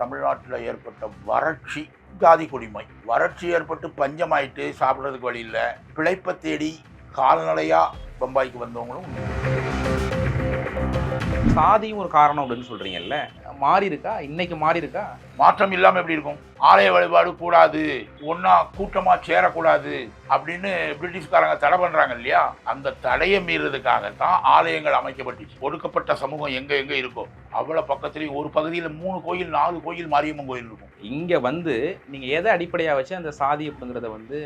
தமிழ்நாட்டில் ஏற்பட்ட வறட்சி ஜாதி குடிமை. வறட்சி ஏற்பட்டு பஞ்சமாயிட்டு சாப்பிட்றதுக்கு வழி இல்லை. பிழைப்பை தேடி கால்நடையாக பம்பாய்க்கு வந்தவங்களும் சாதியும் ஒரு காரணம் அப்படின்னு சொல்கிறீங்கல்ல மாறி இருக்கா இன்னைக்கு மாறி இருக்கா மாற்றம் இல்லாமல் எப்படி இருக்கும்? ஆலய வழிபாடு கூடாது ஒன்றா கூட்டமாக சேரக்கூடாது அப்படின்னு பிரிட்டிஷ்காரங்க தடை பண்ணுறாங்க இல்லையா? அந்த தடையை மீறதுக்காக தான் ஆலயங்கள் அமைக்கப்பட்டுச்சு. ஒடுக்கப்பட்ட சமூகம் எங்கே எங்கே இருக்கோ அவ்வளோ பக்கத்துலேயும் ஒரு பகுதியில் மூணு கோயில் நாலு கோயில் மாரியம்மன் கோயில் இருக்கும். இங்க வந்து நீங்க எதை அடிப்படையா வச்சு அந்த சாதி அப்படிங்கறத வந்து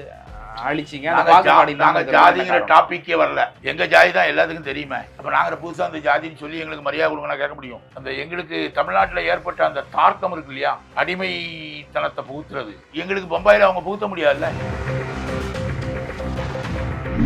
அழிச்சிங்க? அந்த நாங்க ஜாதிங்கிற? டாபிக்கே வரல. எங்க ஜாதி தான் எல்லாத்துக்கும் தெரியுமே. அப்ப நாங்க புதுசா அந்த ஜாதின்னு சொல்லி எங்களுக்கு மரியாதை கொடுங்க கேட்க முடியும். அந்த எங்களுக்கு தமிழ்நாட்டுல ஏற்பட்ட அந்த தார்க்கம் இருக்கு இல்லையா? அடிமைத்தனத்தை புகுத்துறது. எங்களுக்கு பம்பாயில அவங்க புகுத்த முடியாதுல்ல?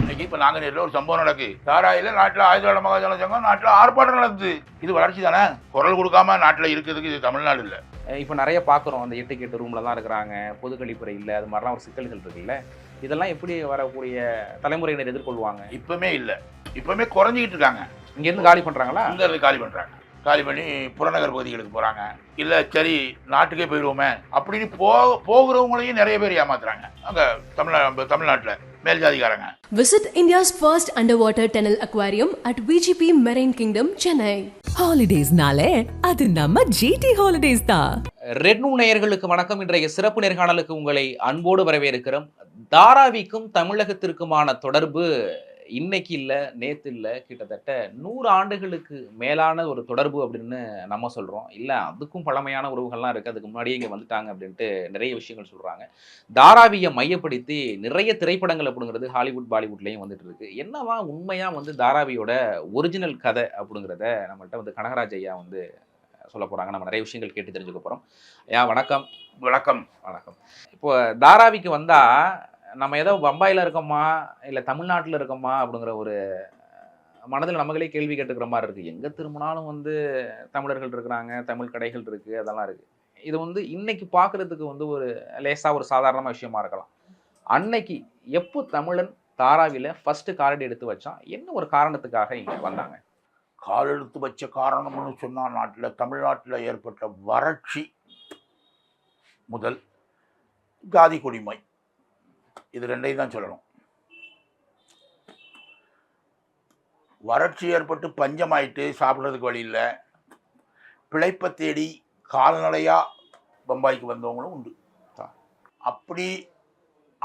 இன்னைக்கு இப்ப நாங்க நேரில் ஒரு சம்பவம் நடக்கு. தாராயில நாட்டுல ஆயுதவாட மகாஜன சங்கம் நாட்டுல ஆர்ப்பாட்டம் நடக்குது. இது வளர்ச்சி தானே? குரல் கொடுக்காம நாட்டுல இருக்கிறதுக்கு இது தமிழ்நாடு இல்ல. இப்போ நிறைய பார்க்குறோம் அந்த எட்டு கெட்டு ரூம்ல தான் இருக்கிறாங்க. பொது கழிப்பறை இல்லை அது மாதிரிலாம் ஒரு சிக்கல்கள் இருக்குல்ல. இதெல்லாம் எப்படி வரக்கூடிய தலைமுறையினர் எதிர்கொள்வாங்க? இப்பவுமே இல்ல. இப்பவுமே குறைஞ்சிக்கிட்டு இருக்காங்க. இங்க இருந்து காலி பண்றாங்களா? அங்க இருந்து காலி பண்றாங்க. காலி பண்ணி புறநகர் பகுதிகளுக்கு போறாங்க. இல்ல சரி நாட்டுக்கே போயிடுவோமே அப்படின்னு போ போகிறவங்களையும் நிறைய பேர் ஏமாத்துறாங்க. அங்க தமிழ்நா தமிழ்நாட்டுல மேல் ஜாதிக்காரங்க. Visit India's first underwater tunnel aquarium at VGP Marine Kingdom, Chennai. ஹாலிடேஸ்னாலே அது நம்ம ஜிடி ஹாலிடேஸ் தான் ரெட்னு நேயர்களுக்கு வணக்கம். இன்றைய சிறப்பு நேர்காணலுக்கு உங்களை அன்போடு வரவேற்கிறோம். தாராவிக்கும் தமிழகத்திற்குமான தொடர்பு இன்னைக்கு இல்லை நேத்து இல்லை கிட்டத்தட்ட நூறு ஆண்டுகளுக்கு மேலான ஒரு தொடர்பு அப்படின்னு நம்ம சொல்றோம். இல்லை அதுக்கும் பழமையான உறவுகள்லாம் இருக்கு. அதுக்கு முன்னாடியே இங்கே வந்துட்டாங்க அப்படின்ட்டு நிறைய விஷயங்கள் சொல்றாங்க. தாராவியை மையப்படுத்தி நிறைய திரைப்படங்கள் அப்படிங்கிறது ஹாலிவுட் பாலிவுட்லேயும் வந்துட்டு இருக்கு. என்னவா உண்மையா வந்து தாராவியோட ஒரிஜினல் கதை அப்படிங்கிறத நம்மள்ட்ட வந்து கனகராஜ் ஐயா வந்து சொல்ல போறாங்க. நம்ம நிறைய விஷயங்கள் கேட்டு தெரிஞ்சுக்க போறோம். ஐயா வணக்கம். வணக்கம். வணக்கம். இப்போ தாராவிக்கு வந்தா நம்ம ஏதோ பம்பாயில் இருக்கோமா? இல்லை தமிழ்நாட்டில் இருக்கோமா? அப்படிங்கிற ஒரு மனதில் நம்மளே கேள்வி கேட்டுக்கிற மாதிரி இருக்குது எங்கே திரும்பினாலும் வந்து தமிழர்கள் இருக்கிறாங்க தமிழ் கடைகள் இருக்குது அதெல்லாம் இருக்குது இது வந்து இன்னைக்கு பார்க்குறதுக்கு வந்து ஒரு லேசாக ஒரு சாதாரண விஷயமா இருக்கலாம். அன்னைக்கு எப்போ தமிழன் தாராவில ஃபஸ்ட்டு காலடி எடுத்து வச்சான்? என்ன ஒரு காரணத்துக்காக இங்கே வந்தாங்க? கால் எடுத்து வச்ச காரணம்னு சொன்னால் நாட்டில் தமிழ்நாட்டில் ஏற்பட்ட வறட்சி முதல். ஜாதி குடிமை. இது ரெண்டையும் தான் சொல்லணும். வறட்சி ஏற்பட்டு பஞ்சமாயிட்டு சாப்பிட்றதுக்கு வழி இல்லை. பிழைப்பை தேடி கால்நடையாக பம்பாய்க்கு வந்தவங்களும் உண்டு. அப்படி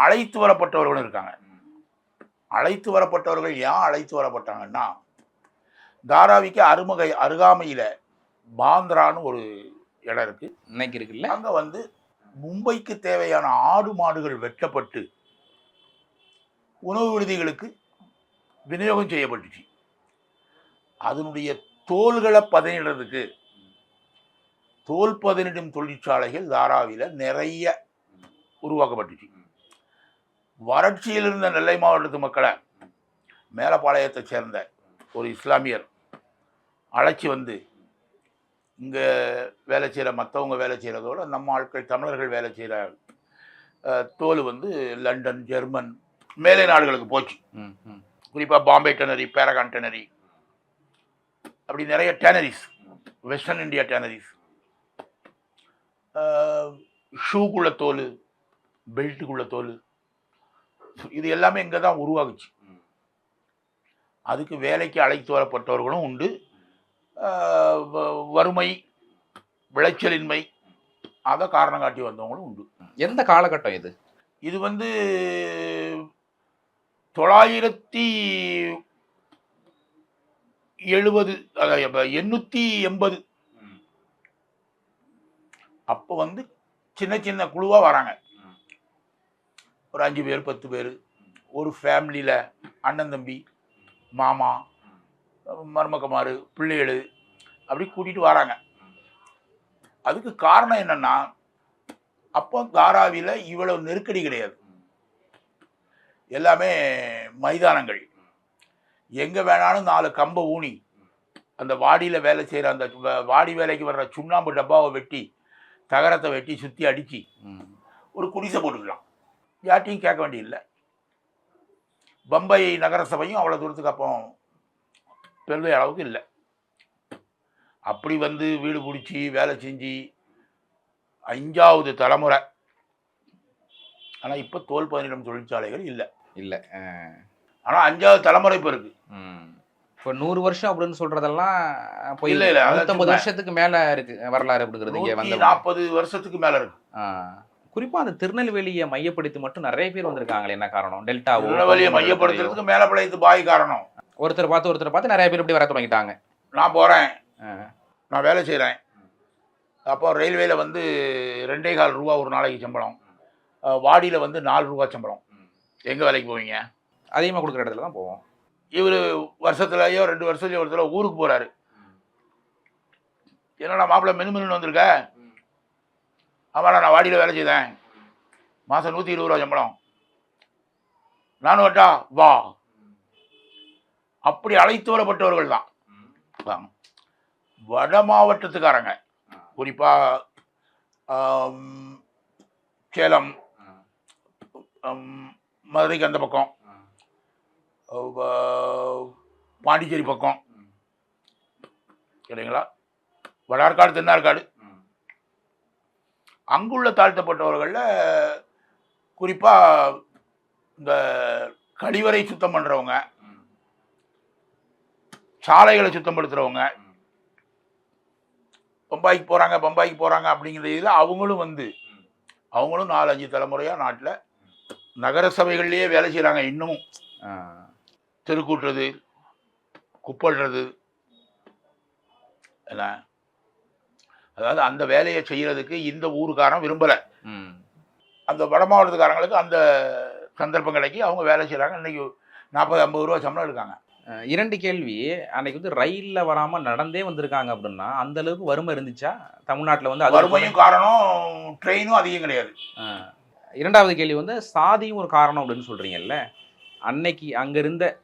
அழைத்து வரப்பட்டவர்களும் இருக்காங்க. அழைத்து வரப்பட்டவர்கள் ஏன் அழைத்து வரப்பட்டாங்கன்னா தாராவிக்கு அருமகை அருகாமையில் பாந்திரான்னு ஒரு இடம் இருக்குது இன்னைக்கு இருக்குல்ல? அங்கே வந்து மும்பைக்கு தேவையான ஆடு மாடுகள் வெட்டப்பட்டு உணவு விடுதிகளுக்கு விநியோகம் செய்யப்பட்டுச்சு. அதனுடைய தோல்களை பதனிடுறதுக்கு தோல் பதனிடும் தொழிற்சாலைகள் தாராவியில் நிறைய உருவாக்கப்பட்டுச்சு. வறட்சியில் இருந்த நெல்லை மாவட்டத்து மக்களை மேலப்பாளையத்தை சேர்ந்த ஒரு இஸ்லாமியர் அழைச்சி வந்து இங்கே வேலை செய்கிற மற்றவங்க வேலை செய்கிறதோட நம்ம ஆட்கள் தமிழர்கள் வேலை செய்கிற தோல் வந்து லண்டன் ஜெர்மன் மேலை நாடுகளுக்கு போச்சு. ம், ம். குறிப்பாக பாம்பே டெனரி பேரகான் டெனரி. அப்படி நிறைய டேனரிஸ் வெஸ்டர்ன் இந்தியா டேனரிஸ். ஷூக்குள்ள தோல் பெல்ட்டுக்குள்ள தோல். இது எல்லாமே இங்கே தான் உருவாகுச்சு. அதுக்கு வேலைக்கு அழைத்து வரப்பட்டவர்களும் உண்டு. வறுமை விளைச்சலின்மை அதை காரணம் காட்டி வந்தவங்களும் உண்டு. எந்த காலகட்டம் இது? இது வந்து தொள்ளாயிரத்தி எழுபது எண்ணூற்றி எண்பது. அப்போ வந்து சின்ன சின்ன குழுவாக வராங்க. ஒரு அஞ்சு பேர் பத்து பேர். ஒரு ஃபேமிலியில் அண்ணன் தம்பி மாமா மருமக்கமாரு பிள்ளைகள் அப்படி கூட்டிகிட்டு வராங்க. அதுக்கு காரணம் என்னன்னா அப்போ தாராவியில் இவ்வளவு நெருக்கடி கிடையாது. எல்லாமே மைதானங்கள். எங்கே வேணாலும் நாலு கம்பை ஊனி அந்த வாடியில் வேலை செய்கிற அந்த வாடி வேலைக்கு வர்ற சுண்ணாம்பு டப்பாவை வெட்டி தகரத்தை வெட்டி சுற்றி அடித்து ஒரு குடிசை போட்டுக்கலாம். யார்ட்டையும் கேட்க வேண்டியதில்லை. பம்பை நகரசபையும் அவ்வளோ தூரத்துக்கு அப்போ பெருமை அளவுக்கு இல்லை. அப்படி வந்து வீடு பிடிச்சி வேலை செஞ்சு அஞ்சாவது தலைமுறை. ஆனால் இப்போ தோல் பதினிடம் தொழிற்சாலைகள் இல்லை. இல்ல. ஆனா அஞ்சாவது தலைமுறை இப்ப இருக்கு. ம். இப்போ நூறு வருஷம் அப்படின்னு சொல்றதெல்லாம் போய் இல்ல, இல்ல, சும்மா. வருஷத்துக்கு மேல இருக்கு வரலாறு அப்படிங்கிறது இங்க வந்து நாற்பது வருஷத்துக்கு மேல இருக்கு. குறிப்பா அந்த திருநெல்வேலியை மையப்படுத்தி மட்டும் நிறைய பேர் வந்திருக்காங்களே என்ன காரணம்? டெல்டாவோ திருநெல்வேலியை மையப்படுத்துறதுக்கு மேல பிழைத்து பாய் காரணம். ஒருத்தர் பார்த்து ஒருத்தர் பார்த்து நிறைய பேர் இப்படி வர தொடங்கிட்டாங்க. நான் போறேன். ஆ. நான் வேலை செய்கிறேன் அப்போ ரயில்வேல வந்து ரெண்டே கால் ரூபா ஒரு நாளைக்கு சம்பளம். வாடியில் வந்து நாலு ரூபா சம்பளம். எங்கே வேலைக்கு போவீங்க? அதிகமா கொடுக்குற இடத்துல தான் போவோம். இவர் வருஷத்துலயோ ரெண்டு வருஷத்துலயோ ஒரு தடவை ஊருக்கு போகிறாரு என்னடா மாப்பிள்ளை மெனு மெனு வந்திருக்க? ஆமாடா நான் வாடியில் வேலை செய்தேன். மாதம் நூற்றி இருபது ரூபா சம்பளம். நானும் வட்டா வா. அப்படி அழைத்து வரப்பட்டவர்கள் தான். வட மாவட்டத்துக்காரங்க. குறிப்பாக சேலம் மதுரைக்கு அந்த பக்கம். பாண்டிச்சேரி பக்கம். சரிங்களா வடார்காடு தென்னார்காடு. அங்குள்ள தாழ்த்தப்பட்டவர்களில் குறிப்பாக இந்த கழிவறை சுத்தம் பண்ணுறவங்க சாலைகளை சுத்தப்படுத்துகிறவங்க பம்பாய்க்கு போகிறாங்க பம்பாய்க்கு போகிறாங்க அப்படிங்கிற இதில் அவங்களும் வந்து அவங்களும் நாலஞ்சு தலைமுறையாக நாட்டில் நகர சபைகள்லேயே வேலை செய்கிறாங்க இன்னமும் ஆ. தெருக்கூட்டுறது குப்படுறது என்ன? அதாவது அந்த வேலையை செய்யறதுக்கு இந்த ஊருக்காரன் விரும்பலை. அந்த வட மாவட்டத்துக்காரங்களுக்கு அந்த சந்தர்ப்பம் கிடைக்கி அவங்க வேலை செய்கிறாங்க இன்னைக்கு நாற்பது ஐம்பது ரூபா சம்பளம் எடுக்காங்க. அஹ் இரண்டு கேள்வி. அன்னைக்கு வந்து ரயில்ல வராம நடந்தே வந்திருக்காங்க அப்படின்னா அந்த அளவுக்கு வறுமை இருந்துச்சா? தமிழ்நாட்டுல வந்து வறுமையும் காரணம் ட்ரெயினும் அதிகம் கிடையாது. இரண்டாவது கேள்வி வந்து சாதியும் ஒரு காரணம் அப்படின்னு சொல்றீங்கல்ல. அன்னைக்கு அங்க இருந்த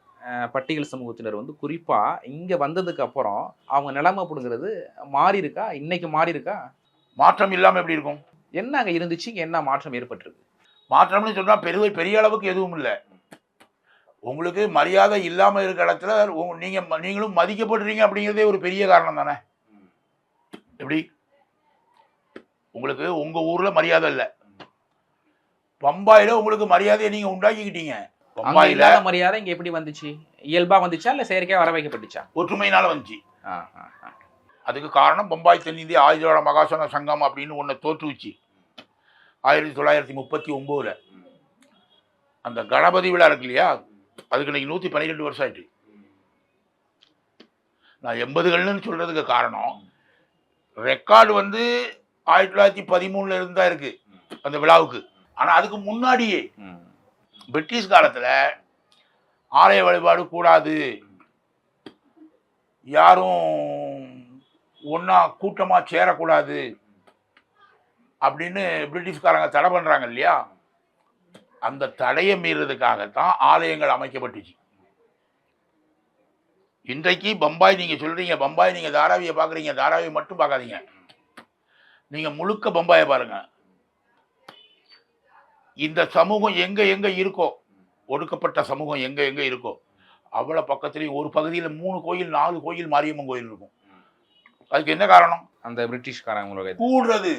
பட்டியல் சமூகத்தினர் வந்து குறிப்பா இங்க வந்ததுக்கு அப்புறம் அவங்க நிலைமை அப்படிங்கிறது மாறி இருக்கா இன்னைக்கு மாறி இருக்கா மாற்றம் இல்லாமல் எப்படி இருக்கும்? என்ன அங்க இருந்துச்சு? இங்க என்ன மாற்றம் ஏற்பட்டிருக்கு? மாற்றம்னு சொன்னால் பெரிய பெரிய அளவுக்கு எதுவும் இல்லை. உங்களுக்கு மரியாதை இல்லாமல் இருக்கிற இடத்துல உங்க- நீங்க ம- நீங்களும் மதிக்கப்படுறீங்க அப்படிங்கிறதே ஒரு பெரிய காரணம் தானே? எப்படி? உங்களுக்கு உங்க ஊர்ல மரியாதை இல்லை. பம்பாயில உங்களுக்கு மரியாதையை நீங்க உண்டாக்கிக்கிட்டீங்க. பம்பாயில மரியாதை இங்க எப்படி வந்துச்சு? இயல்பா வந்துச்சா இல்ல செயற்கையா வர வைக்கப்பட்டுச்சா? ஒற்றுமையினால வந்துச்சு. அதுக்கு காரணம் பம்பாய் தென்னிந்திய ஆயுதோட மகாசன சங்கம் அப்படின்னு ஒன்று தோற்றுவிச்சு. ஆயிரத்தி தொள்ளாயிரத்தி முப்பத்தி ஒம்போதுல. அந்த கணபதி விழா இருக்கு இல்லையா? அதுக்கு இன்னைக்கு நூற்றி பன்னிரெண்டு வருஷம் ஆயிட்டு. நான் எண்பதுகள்னு சொல்றதுக்கு காரணம் ரெக்கார்டு வந்து ஆயிரத்தி தொள்ளாயிரத்தி பதிமூணுல இருந்து தான் இருக்கு அந்த விழாவுக்கு. ஆனா அதுக்கு முன்னாடியே. பிரிட்டிஷ் காலத்துல ஆலய வழிபாடு கூடாது. யாரும் ஒன்றா கூட்டமா சேரக்கூடாது அப்படின்னு பிரிட்டிஷ்காரங்க தடை பண்றாங்க இல்லையா? அந்த தடையை மீறதுக்காகத்தான் ஆலயங்கள் அமைக்கப்பட்டுச்சு. இன்றைக்கு பம்பாய் நீங்க சொல்றீங்க பம்பாய் நீங்க தாராவியை பார்க்குறீங்க தாராவியை மட்டும் பார்க்காதீங்க. நீங்க முழுக்க பம்பாயை பாருங்க. இந்த சமூகம் எங்க எங்க இருக்கோ ஒடுக்கப்பட்ட சமூகம் எங்க எங்க இருக்கோ அவ்வளோ பக்கத்துலேயும் ஒரு பகுதியில் மூணு கோயில் நாலு கோயில் மாரியம்மன் கோயில் இருக்கும். அதுக்கு என்ன காரணம்? அந்த பிரிட்டிஷ்காரங்களோட கூடுறது.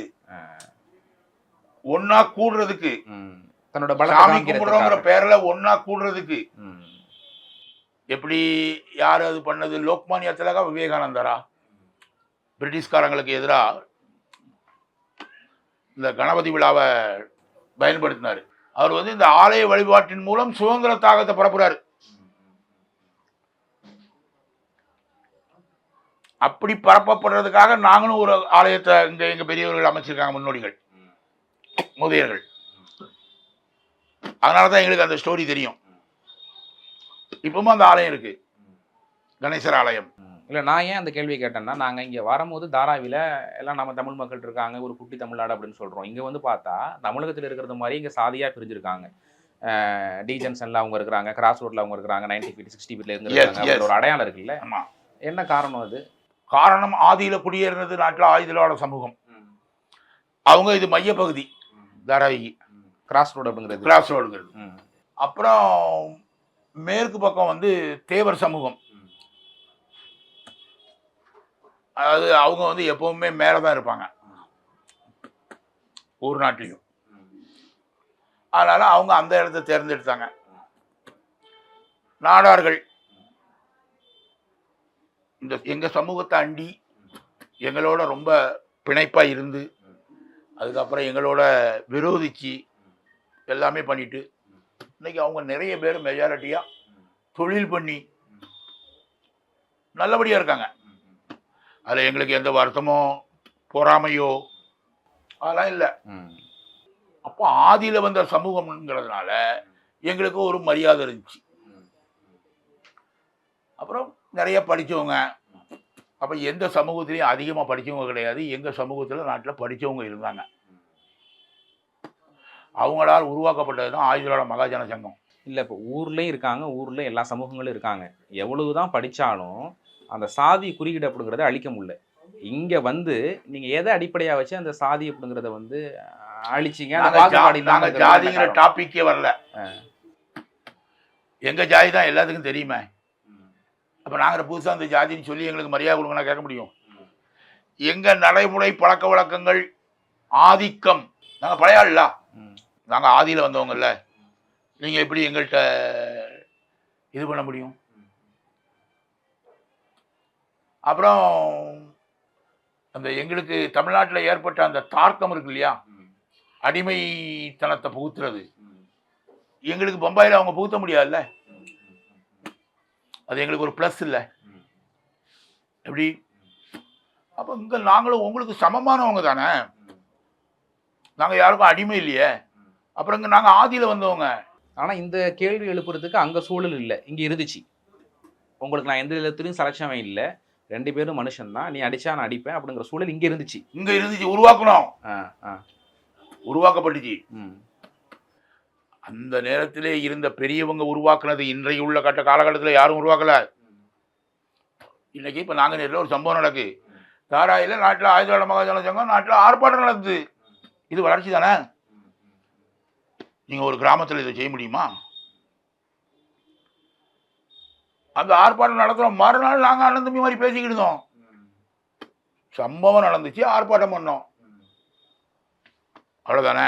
ஒன்னா கூடுறதுக்கு. தன்னோட பலத்தை சாமி கும்பிடுறோங்கிற. பேர்ல ஒன்னா கூடுறதுக்கு. எப்படி யார் அது பண்ணது? லோக்மானிய திலகா விவேகானந்தரா? பிரிட்டிஷ்காரங்களுக்கு எதிராக இந்த கணபதி விழாவை பயன்படுத்தினார். அவர் வந்து இந்த ஆலய வழிபாட்டின் மூலம் சுதந்திர தாகத்தை பரப்புறாரு. அப்படி பரப்பப்படுறதுக்காக நாங்களும் ஒரு ஆலயத்தை இங்க எங்க பெரியவர்கள் அமைச்சிருக்காங்க முன்னோடிகள். முதியர்கள். அதனால தான் எங்களுக்கு அந்த ஸ்டோரி தெரியும். இப்பவும் அந்த ஆலயம் இருக்கு. கணேசர் ஆலயம். இல்ல நான் ஏன் அந்த கேள்வி கேட்டேன்னா நாங்க இங்க வரும்போது தாராவில எல்லாம் நம்ம தமிழ் மக்கள் இருக்காங்க ஒரு குட்டி தமிழ்நாடு அப்படின்னு சொல்றோம். இங்க வந்து பார்த்தா தமிழகத்துல இருக்கிறது மாதிரி இங்க சாதியா பிரிஞ்சிருக்காங்க. டி ஜங்ஷன்ல அவங்க இருக்கிறாங்க கிராஸ் ரோட்ல அவங்க இருக்கிறாங்க நைன்டி ஃபீட் சிக்ஸ்டி ஃபீட்ல இருந்து இருக்காங்க ஒரு அடையாளம் இருக்குல்ல ஆமா. என்ன காரணம் அது? காரணம் ஆதியில குடியேறினது நாட்டில் ஆயுதலோட சமூகம். அவங்க இது மையப்பகுதி தாராவிக்கு கிராஸ் ரோடு அப்படிங்கிறது. கிராஸ் ரோடுங்கிறது. அப்புறம் மேற்கு பக்கம் வந்து தேவர் சமூகம். அதாவது அவங்க வந்து எப்பவுமே மேலே தான் இருப்பாங்க. ஒரு நாட்டிலையும். அதனால் அவங்க அந்த இடத்த தேர்ந்தெடுத்தாங்க. நாடார்கள். இந்த எங்கள் சமூகத்தை அண்டி எங்களோட ரொம்ப பிணைப்பாக இருந்து அதுக்கப்புறம் எங்களோட விரோதிச்சு எல்லாமே பண்ணிட்டு இன்னைக்கு அவங்க நிறைய பேர் மெஜாரிட்டியாக தொழில் பண்ணி நல்லபடியாக இருக்காங்க. அதுல எங்களுக்கு எந்த வருத்தமோ பொறாமையோ அதெல்லாம் இல்லை. அப்போ ஆதியில வந்த சமூகம்ங்கிறதுனால எங்களுக்கு ஒரு மரியாதை இருந்துச்சு. அப்புறம் நிறைய படிச்சவங்க அப்போ எந்த சமூகத்திலையும் அதிகமாக படிச்சவங்க கிடையாது. எங்கள் சமூகத்தில் நாட்டில் படிச்சவங்க இருந்தாங்க. அவங்களால் உருவாக்கப்பட்டது தான் ஆயுதோட மகாஜன சங்கம். இல்ல இப்போ ஊர்லயும் இருக்காங்க ஊர்ல எல்லா சமூகங்களும் இருக்காங்க. எவ்வளவுதான் படிச்சாலும் அந்த சாதி குறியீடு அப்படிங்கிறத அழிக்க முடியல. இங்க வந்து நீங்க எதை அடிப்படையா வச்சு அந்த சாதி அப்படிங்கிறத வந்து அழிச்சீங்க? ஜாதிங்கிற? டாபிக்கே வரல. எங்க ஜாதி தான் எல்லாத்துக்கும் தெரியுமே. அப்ப நாங்க புதுசா அந்த ஜாதின்னு சொல்லி எங்களுக்கு மரியாதை கொடுங்க கேட்க முடியும். எங்க நடைமுறை பழக்க வழக்கங்கள் ஆதிக்கம். நாங்க பழைய ஆள்ல. ம். நாங்க ஆதியில வந்தவங்கல்ல. நீங்க எப்படி எங்கள்கிட்ட இது பண்ண முடியும்? அப்புறம் அந்த எங்களுக்கு தமிழ்நாட்டில் ஏற்பட்ட அந்த தார்க்கம் இருக்கு இல்லையா? அடிமைத்தனத்தை புகுத்துறது. எங்களுக்கு பம்பாயில் அவங்க புகுத்த முடியாதுல்ல? அது எங்களுக்கு ஒரு ப்ளஸ் இல்லை. எப்படி? அப்போ இங்கே நாங்களும் உங்களுக்கு சமமானவங்க தானே? நாங்கள் யாருக்கும் அடிமை இல்லையே? அப்புறம் இங்கே நாங்கள் ஆதியில் வந்தவங்க. ஆனால் இந்த கேள்வி எழுப்புறதுக்கு அங்கே சூழல் இல்லை. இங்கே இருந்துச்சு. உங்களுக்கு நான் எந்த விதத்துலையும் செலக்ஷன் இல்லை. ரெண்டு பேரும் மனுஷன் தான். நீ அடிச்சா நான் அடிப்பேன் அப்படிங்கிற சூழல் இங்க இருந்துச்சு. இங்கே இருந்துச்சு உருவாக்கணும் உருவாக்கப்பட்டுச்சு. அந்த நேரத்திலே இருந்த பெரியவங்க உருவாக்குனது இன்றைய உள்ள கட்ட காலகட்டத்தில் யாரும் உருவாக்கல. இன்னைக்கு இப்போ நாங்கள் நேரில் ஒரு சம்பவம் நடக்கு. தாராயில் நாட்டில் ஆயுதவாட மகாஜன சங்கம் நாட்டில் ஆர்ப்பாட்டம் நடக்குது இது வளர்ச்சி தானே? நீங்கள் ஒரு கிராமத்தில் இதை செய்ய முடியுமா? அந்த ஆர்ப்பாட்டம் நடத்துகிறோம் மறுநாள் நாங்கள் அண்ணன் தம்பி மாதிரி பேசிக்கிட்டு இருந்தோம். சம்பவம் நடந்துச்சு ஆர்ப்பாட்டம் பண்ணோம். அவ்வளோதானே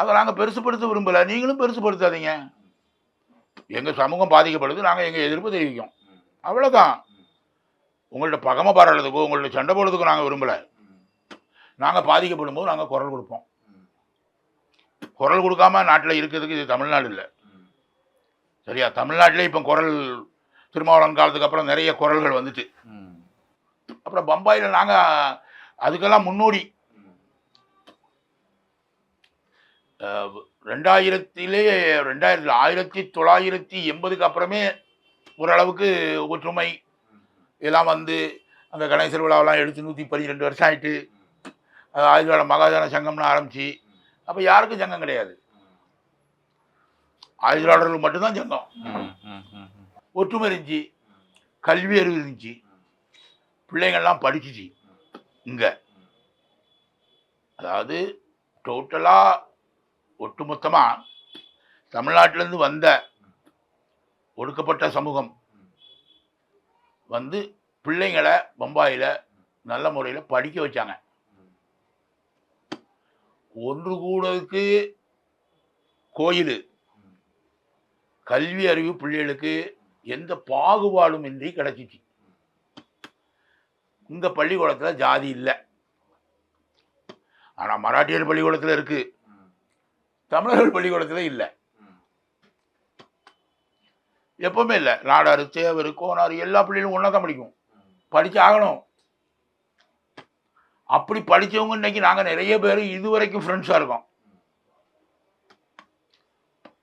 அதை நாங்கள் பெருசுப்படுத்த விரும்பலை. நீங்களும் பெருசுப்படுத்தாதீங்க. எங்கள் சமூகம் பாதிக்கப்படுது நாங்கள் எங்கள் எதிர்ப்பு தெரிவிக்கும் அவ்வளோதான் உங்கள்கிட்ட பகமை பாடுறதுக்கோ உங்கள்கிட்ட சண்டை போடுறதுக்கோ நாங்கள் விரும்பலை. நாங்கள் பாதிக்கப்படும் போது நாங்கள் குரல் கொடுப்போம். குரல் கொடுக்காம நாட்டில் இருக்கிறதுக்கு இது தமிழ்நாடு இல்லை. சரியா? தமிழ்நாட்டிலே இப்போ குரல் திருமாவளவன் காலத்துக்கு அப்புறம் நிறைய குரல்கள் வந்துட்டு ம். அப்புறம் பம்பாயில் நாங்கள் அதுக்கெல்லாம் முன்னோடி ரெண்டாயிரத்திலே ரெண்டாயிரத்தி ஆயிரத்தி தொள்ளாயிரத்தி எண்பதுக்கு அப்புறமே ஓரளவுக்கு ஒற்றுமை இதெல்லாம் வந்து அந்த கணேசர் விழாவெல்லாம் எடுத்து நூற்றி பன்னிரெண்டு வருஷம் ஆயிட்டு ஆயுதவாட மகாஜன சங்கம்னு ஆரம்பிச்சு அப்போ யாருக்கும் சங்கம் கிடையாது ஆயுதவாடர்கள் மட்டும்தான் சங்கம். ஒற்றுமை இருந்துச்சு கல்வி அறிவு இருந்துச்சு பிள்ளைங்கள்லாம் படிச்சுச்சு இங்கே. அதாவது டோட்டலாக ஒட்டுமொத்தமாக தமிழ்நாட்டிலேருந்து வந்த ஒடுக்கப்பட்ட சமூகம் வந்து பிள்ளைங்களை பம்பாயில் நல்ல முறையில் படிக்க வச்சாங்க. ஒன்று கூடதுக்கு கோயில் கல்வி அறிவு பிள்ளைகளுக்கு எந்த பாகுபாடும் இன்றி கிடைச்சிச்சு. இந்த பள்ளிக்கூடத்தில் ஜாதி இல்லை. ஆனால் மராட்டியர் பள்ளிக்கூடத்தில் இருக்கு. தமிழர்கள் பள்ளிக்கூடத்தில் இல்லை. எப்பவுமே இல்லை. நாடாறு தேவர் கோனார் எல்லா பிள்ளைகளும் ஒன்றா தான் படிக்கும். படிச்சு ஆகணும். அப்படி படித்தவங்க இன்னைக்கு நாங்கள் நிறைய பேர் இதுவரைக்கும் ஃப்ரெண்ட்ஸாக இருக்கோம்.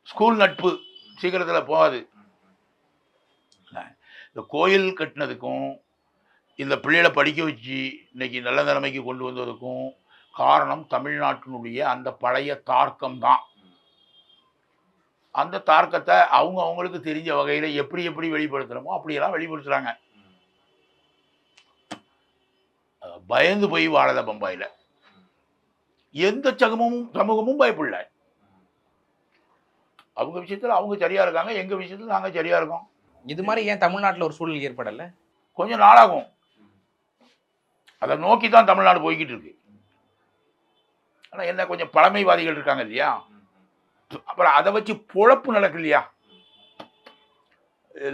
ஸ்கூல் நட்பு சீக்கிரத்தில் போகாது. இந்த கோயில் கட்டினதுக்கும் இந்த பிள்ளைகளை படிக்க வச்சு இன்னைக்கு நல்ல நிலைமைக்கு கொண்டு வந்ததுக்கும் காரணம் தமிழ்நாட்டினுடைய அந்த பழைய தார்க்கம் தான் அந்த தார்க்கத்தை அவங்க அவங்களுக்கு தெரிஞ்ச வகையில் எப்படி எப்படி வெளிப்படுத்துகிறோமோ அப்படியெல்லாம் வெளிப்படுத்துகிறாங்க பயந்து போய் வாழலை பம்பாயில். எந்த சமூகமும் சமூகமும் பயப்படல. அவங்க விஷயத்தில் அவங்க சரியாக இருக்காங்க எங்கள் விஷயத்தில் நாங்கள் சரியாக இருக்கோம். இது மாதிரி ஏன் தமிழ்நாட்டில் ஒரு சூழல் ஏற்படல? கொஞ்சம் நாளாகும். அதை நோக்கி தான் தமிழ்நாடு போய்கிட்டு இருக்கு. ஆனால் என்ன கொஞ்சம் பழமைவாதிகள் இருக்காங்க இல்லையா? அப்புறம் அதை வச்சு பொழப்பு நடக்கு இல்லையா?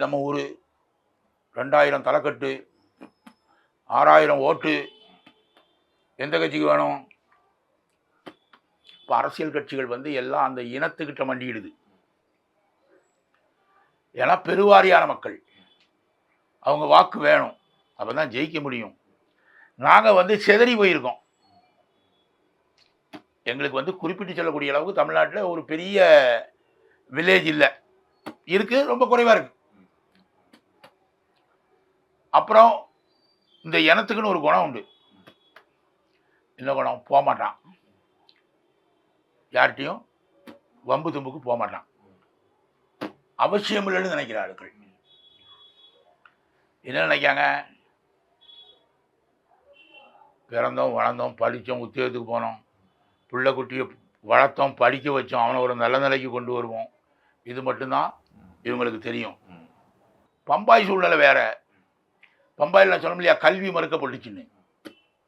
நம்ம ஒரு ரெண்டாயிரம் தலைக்கட்டு ஆறாயிரம் ஓட்டு. எந்த கட்சிக்கு வேணும்? இப்போ அரசியல் கட்சிகள் வந்து எல்லாம் அந்த இனத்துக்கிட்ட மண்டியிடுது. ஏன்னா பெருவாரியான மக்கள். அவங்க வாக்கு வேணும். அப்போ தான் ஜெயிக்க முடியும். நாங்கள் வந்து செதறி போயிருக்கோம். எங்களுக்கு வந்து குறிப்பிட்டு சொல்லக்கூடிய அளவுக்கு தமிழ்நாட்டில் ஒரு பெரிய வில்லேஜ் இல்லை. இருக்குது ரொம்ப குறைவாக இருக்கு. அப்புறம் இந்த இனத்துக்குன்னு ஒரு குணம் உண்டு. என்ன குணம்? போக மாட்டான் யார்கிட்டையும் வம்பு தும்புக்கு போக மாட்டான் அவசியம் இல்லைன்னு நினைக்கிற ஆட்கள். என்ன நினைக்காங்க பிறந்தோம் வளர்ந்தோம் படித்தோம் உத்தியோகத்துக்கு போனோம். பிள்ளை குட்டியை வளர்த்தோம் படிக்க வச்சோம் அவனை ஒரு நல்ல நிலைக்கு கொண்டு வருவோம். இது மட்டும்தான் இவங்களுக்கு தெரியும். பம்பாய் சூழ்நிலை வேறு. பம்பாயில் நான் சொன்ன இல்லையா கல்வி மறுக்கப்பட்டுச்சுன்னு.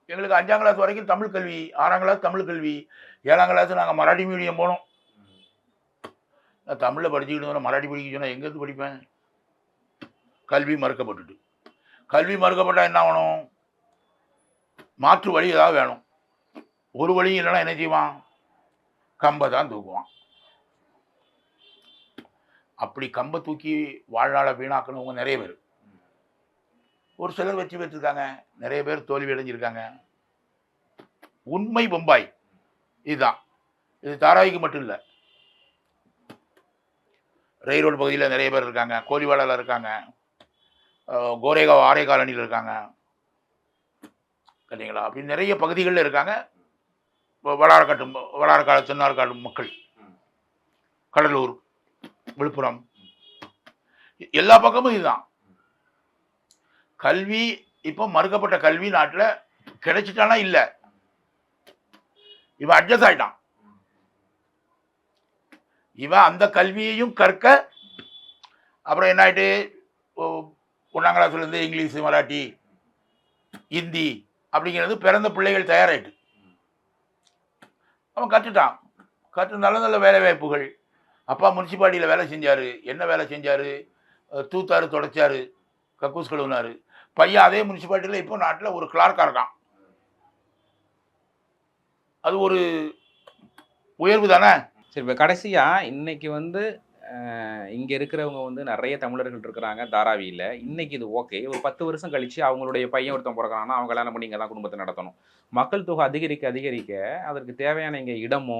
எங்களுக்கு அஞ்சாம் கிளாஸ் வரைக்கும் தமிழ் கல்வி ஆறாம் கிளாஸ் தமிழ் கல்வி ஏழாம் கிளாஸ் நாங்கள் மராட்டி மீடியம் போனோம். நான் தமிழில் படிச்சுக்கிட்டு மராட்டி படிக்க சொன்னால் எங்கேருந்து படிப்பேன்? கல்வி மறுக்கப்பட்டுட்டு. கல்வி மறுக்கப்பட்டால் என்ன ஆகணும்? மாற்று வழி ஏதாவது வேணும். ஒரு வழி இல்லைன்னா என்ன செய்வான்? கம்பை தான் தூக்குவான். அப்படி கம்பை தூக்கி வாழ்நாளை வீணாக்கணுங்க நிறைய பேர். ஒரு சிலர் வெற்றி பெற்றிருக்காங்க. நிறைய பேர் தோல்வி அடைஞ்சிருக்காங்க. உண்மை பொம்பாய். இதுதான். இது தாராவிக்கு மட்டும் இல்லை. ரயில் ரோடு பகுதியில் நிறைய பேர் இருக்காங்க. கோலிவாடாவில் இருக்காங்க. கோரேகாவ் ஆரே காலனியில் இருக்காங்க. சரிங்களா? அப்படி நிறைய பகுதிகளில் இருக்காங்க. வ- வடாரக்காட்டு ம- தென்னார்காடு மக்கள். கடலூர் விழுப்புரம். எல்லா பக்கமும் இதுதான். கல்வி இப்போ மறுக்கப்பட்ட கல்வி நாட்டில் கிடைச்சிட்டானா இல்லை? இவன் அட்ஜஸ்ட் ஆயிட்டான். இவன் அந்த கல்வியையும் கற்க அப்புறம் என்ன ஆயிட்டு ஒன்றாம் கிளாஸ்லேருந்து இங்கிலீஷ் மராட்டி ஹிந்தி அப்படிங்கிறது பிறந்த பிள்ளைகள் தயாராயிட்டு. அவன் கற்றுட்டான் கற்று நல்ல நல்ல வேலை வாய்ப்புகள். அப்பா முனிசிபாலிட்டியில் வேலை செஞ்சார். என்ன வேலை செஞ்சார்? தூத்தாரு தொடச்சார். கக்கூஸ் கழுவுனாரு. பையன் அதே முனிசிபாலிட்டியில் இப்போ நாட்டில் ஒரு கிளார்க்காக இருக்கான். அது ஒரு உயர்வு தானே? சரி இப்போ கடைசியா இன்னைக்கு வந்து இங்க இருக்கிறவங்க வந்து நிறைய தமிழர்கள் இருக்கிறாங்க தாராவியில. இன்னைக்கு இது ஓகே. ஒரு பத்து வருஷம் கழிச்சு அவங்களுடைய பையன் ஒருத்தன் பிறக்கிறான்னா அவங்க கல்யாணம் பண்ணி இங்கே தான் குடும்பத்தை நடத்தணும். மக்கள் தொகை அதிகரிக்க அதிகரிக்க அதற்கு தேவையான இங்கே இடமோ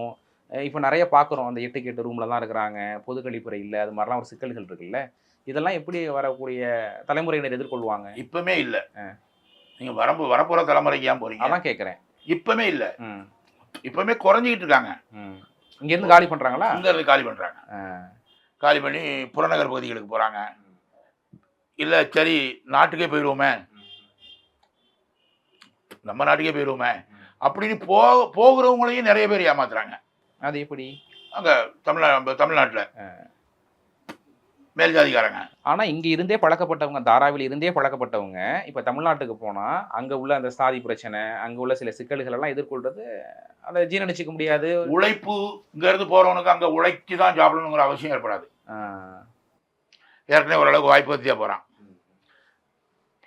இப்போ நிறைய பார்க்குறோம் அந்த எட்டு எட்டு ரூமில் தான் இருக்கிறாங்க. பொது கழிப்பறை இல்லை அது மாதிரிலாம் ஒரு சிக்கல்கள் இருக்குல்ல. இதெல்லாம் எப்படி வரக்கூடிய தலைமுறையினர் எதிர்கொள்வாங்க? இப்பவுமே இல்லை. நீங்கள் வரம்பு வரப்போகிற தலைமுறைக்கு ஏன் போகிறீங்க அதான் கேட்குறேன் இப்பவுமே இல்லை. ம். இப்பவுமே குறைஞ்சிக்கிட்டு இருக்காங்க. இங்கேருந்து காலி பண்ணுறாங்களா இங்க இருந்து காலி பண்ணுறாங்க காலி பண்ணி புறநகர் பகுதிகளுக்கு போகிறாங்க இல்லை சரி நாட்டுக்கே போயிடுவோமே நம்ம நாட்டுக்கே போயிடுவோமே அப்படின்னு போ போகிறவங்களையும் நிறைய பேர் ஏமாத்துறாங்க. அது எப்படி? அங்கே தமிழ்நா தமிழ்நாட்டில். மேல் ஜாதிக்காரங்க ஆனா இங்க இருந்தே பழக்கப்பட்டவங்க தாராவில் இருந்தே பழக்கப்பட்டவங்க இப்ப தமிழ்நாட்டுக்கு போனா அங்க உள்ள அந்த சாதி பிரச்சனை அங்க உள்ள சில சிக்கல்கள் எல்லாம் எதிர்கொள்றது அதை ஜீரணிச்சிக்க முடியாது. உழைப்பு இங்கேருந்து போகிறவனுக்கு அங்கே உழைச்சி தான் சாப்பிடணுங்கிற அவசியம் ஏற்படாது. ஏற்கனவே ஓரளவுக்கு வாய்ப்பு வசதியாக போகிறான்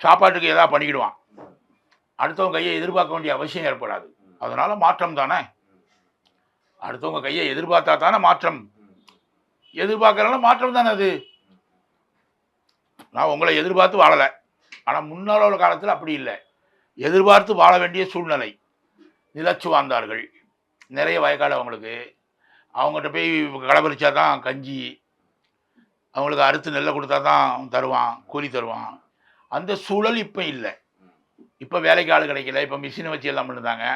சாப்பாட்டுக்கு ஏதாவது பண்ணிக்கிடுவான். அடுத்தவங்க கையை எதிர்பார்க்க வேண்டிய அவசியம் ஏற்படாது. அதனால மாற்றம் தானே? அடுத்தவங்க கையை எதிர்பார்த்தா தானே மாற்றம்? எதிர்பார்க்கறனால மாற்றம் தானே அது? நான் உங்களை எதிர்பார்த்து வாழலை. ஆனால் முன்னாள் காலத்தில் அப்படி இல்லை. எதிர்பார்த்து வாழ வேண்டிய சூழ்நிலை. நிலச்சு வாழ்ந்தார்கள். நிறைய வயக்காடு அவங்களுக்கு. அவங்ககிட்ட போய் களபரிச்சா தான் கஞ்சி. அவங்களுக்கு அறுத்து நெல்லை கொடுத்தா தான் தருவான் கூலி தருவான். அந்த சூழல் இப்போ இல்லை. இப்போ வேலைக்கு ஆள் கிடைக்கல. இப்போ மிஷினை வச்சு எல்லாம் பண்ணுறாங்க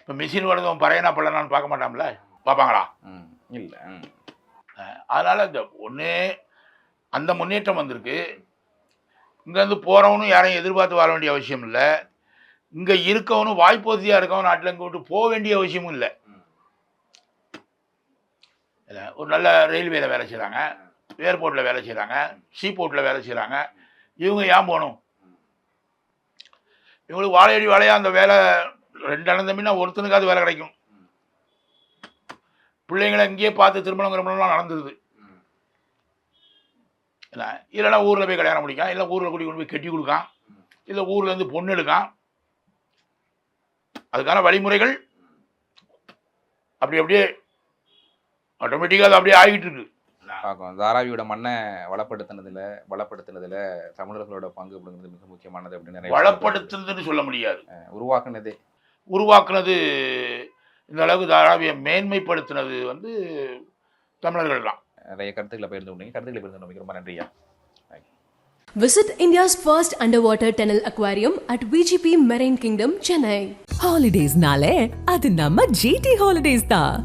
இப்போ மிஷின் வரதும் பறையனா பல்லனான்னு பார்க்க மாட்டாங்களே பார்ப்பாங்களா? இல்ல. அதனால் இந்த ஒன்று அந்த முன்னேற்றம் வந்திருக்கு. இங்கேருந்து போகிறவனும் யாரையும் எதிர்பார்த்து வர வேண்டிய அவசியம் இல்லை. இங்கே இருக்கவனும் வாய்ப்பு இருக்கவன் நாட்டில் இங்கே விட்டு போக வேண்டிய அவசியமும் இல்லை. ஒரு நல்ல ரயில்வேல வேலை செய்கிறாங்க ஏர்போர்ட்டில் வேலை செய்கிறாங்க சீபோர்ட்டில் வேலை செய்கிறாங்க இவங்க ஏன் போகணும்? இவங்களுக்கு வாழையடி வாழையாக அந்த வேலை ரெண்டு அண்ணன் தம்பினா ஒருத்தனுக்காவது வேலை கிடைக்கும். பிள்ளைங்களை இங்கேயே பார்த்து திருமணம் திருமணம்லாம் நடந்துருது இல்லை இல்லைன்னா ஊரில் போய் கல்யாணம் முடிக்கான் இல்லை ஊரில் கூட்டி கொண்டு போய் கட்டி கொடுக்கான் இல்லை ஊர்லேருந்து பொண்ணு எடுக்கான் அதுக்கான வழிமுறைகள் அப்படி அப்படியே ஆட்டோமேட்டிக்காக அது அப்படியே ஆகிட்டு இருக்கு. பார்க்கும் தாராவியோட மண்ணை வளப்படுத்தினதுல வளப்படுத்தினதுல தமிழர்களோட பங்கு அப்படிங்கிறது மிக முக்கியமானது அப்படின்னு நிறைய வளப்படுத்துனதுன்னு சொல்ல முடியாது. உருவாக்குனதே. உருவாக்குனது இந்த அளவுக்கு தாராவியை மேன்மைப்படுத்தினது வந்து தமிழர்கள் தான் நிறைய கருத்துக்களை பகிர்ந்து கொண்டீங்க. கருத்துக்களை பகிர்ந்து ரொம்ப நன்றியா? Visit India's first underwater tunnel aquarium at VGP Marine Kingdom, Chennai. Holidays nale, Adi nama GT Holidays ta.